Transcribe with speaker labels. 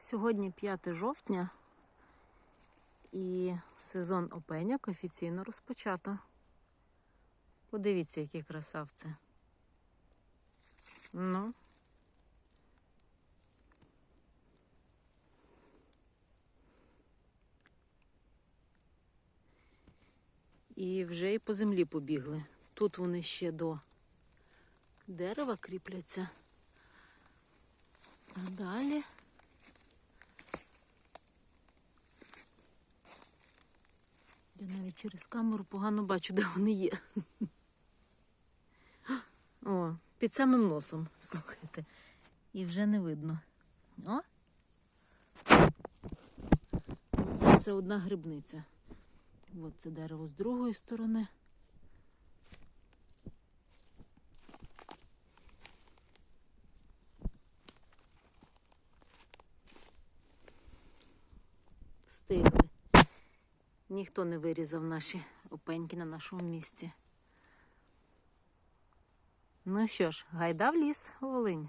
Speaker 1: Сьогодні 5 жовтня і сезон опеньок офіційно розпочато. Подивіться, які красавці. Ну. І вже і по землі побігли. Тут вони ще до дерева кріпляться. А далі. Я навіть через камеру погано бачу, де вони є. О, під самим носом, слухайте. І вже не видно. О! Це все одна грибниця. От це дерево з другої сторони. Встигли. Ніхто не вирізав наші опеньки на нашому місці. Ну що ж, гайда в ліс, Волинь.